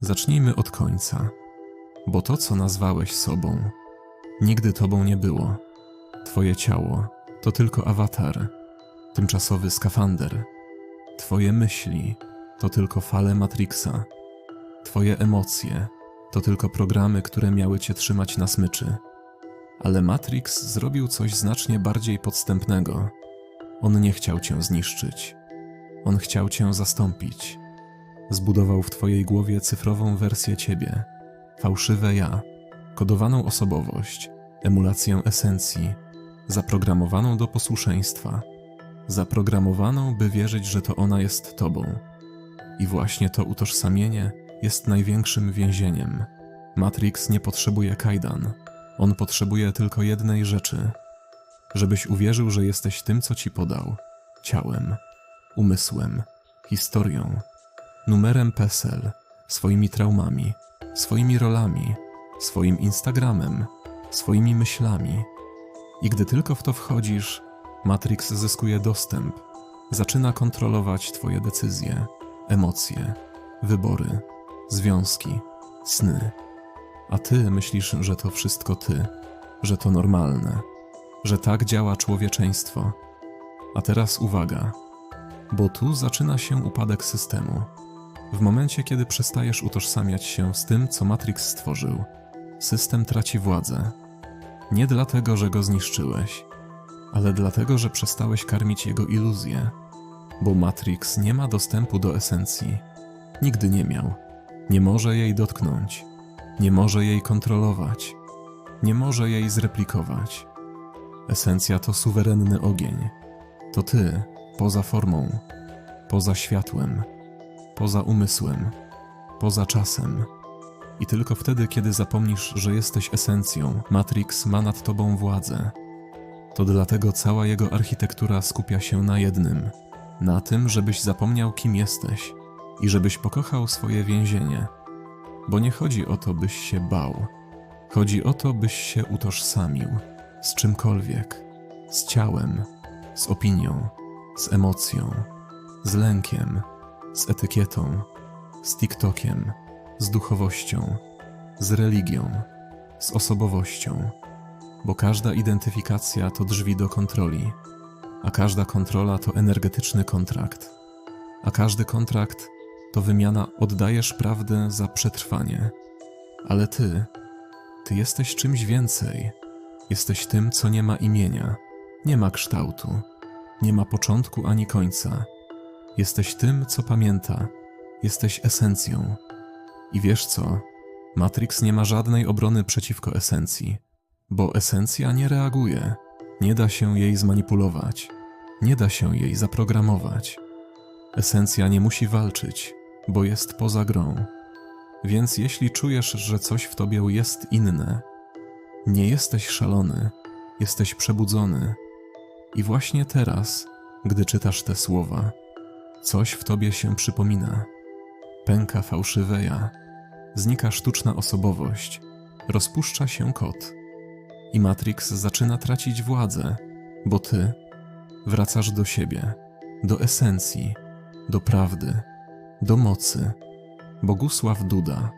Zacznijmy od końca, bo to, co nazwałeś sobą, nigdy tobą nie było. Twoje ciało to tylko awatar, tymczasowy skafander. Twoje myśli to tylko fale Matrixa. Twoje emocje to tylko programy, które miały cię trzymać na smyczy. Ale Matrix zrobił coś znacznie bardziej podstępnego. On nie chciał cię zniszczyć. On chciał cię zastąpić. Zbudował w twojej głowie cyfrową wersję ciebie, fałszywe ja, kodowaną osobowość, emulację esencji, zaprogramowaną do posłuszeństwa, zaprogramowaną, by wierzyć, że to ona jest tobą. I właśnie to utożsamienie jest największym więzieniem. Matrix nie potrzebuje kajdan. On potrzebuje tylko jednej rzeczy: żebyś uwierzył, że jesteś tym, co ci podał. Ciałem, umysłem, historią, numerem PESEL, swoimi traumami, swoimi rolami, swoim Instagramem, swoimi myślami. I gdy tylko w to wchodzisz, Matrix zyskuje dostęp, zaczyna kontrolować Twoje decyzje, emocje, wybory, związki, sny. A Ty myślisz, że to wszystko Ty, że to normalne, że tak działa człowieczeństwo. A teraz uwaga, bo tu zaczyna się upadek systemu. W momencie, kiedy przestajesz utożsamiać się z tym, co Matrix stworzył, system traci władzę. Nie dlatego, że go zniszczyłeś, ale dlatego, że przestałeś karmić jego iluzję. Bo Matrix nie ma dostępu do esencji. Nigdy nie miał. Nie może jej dotknąć. Nie może jej kontrolować. Nie może jej zreplikować. Esencja to suwerenny ogień. To ty, poza formą, poza światłem, poza umysłem, poza czasem. I tylko wtedy, kiedy zapomnisz, że jesteś esencją, Matrix ma nad tobą władzę. To dlatego cała jego architektura skupia się na jednym: na tym, żebyś zapomniał, kim jesteś i żebyś pokochał swoje więzienie. Bo nie chodzi o to, byś się bał. Chodzi o to, byś się utożsamił z czymkolwiek, z ciałem, z opinią, z emocją, z lękiem, z etykietą, z TikTokiem, z duchowością, z religią, z osobowością, bo każda identyfikacja to drzwi do kontroli, a każda kontrola to energetyczny kontrakt, a każdy kontrakt to wymiana oddajesz prawdę za przetrwanie. Ale ty, ty jesteś czymś więcej. Jesteś tym, co nie ma imienia, nie ma kształtu, nie ma początku ani końca. Jesteś tym, co pamięta. Jesteś esencją. I wiesz co? Matrix nie ma żadnej obrony przeciwko esencji, bo esencja nie reaguje. Nie da się jej zmanipulować. Nie da się jej zaprogramować. Esencja nie musi walczyć, bo jest poza grą. Więc jeśli czujesz, że coś w tobie jest inne, nie jesteś szalony, jesteś przebudzony. I właśnie teraz, gdy czytasz te słowa, coś w tobie się przypomina. Pęka fałszywe ja, znika sztuczna osobowość, rozpuszcza się kot. I Matrix zaczyna tracić władzę, bo ty wracasz do siebie, do esencji, do prawdy, do mocy. Bogusław Duda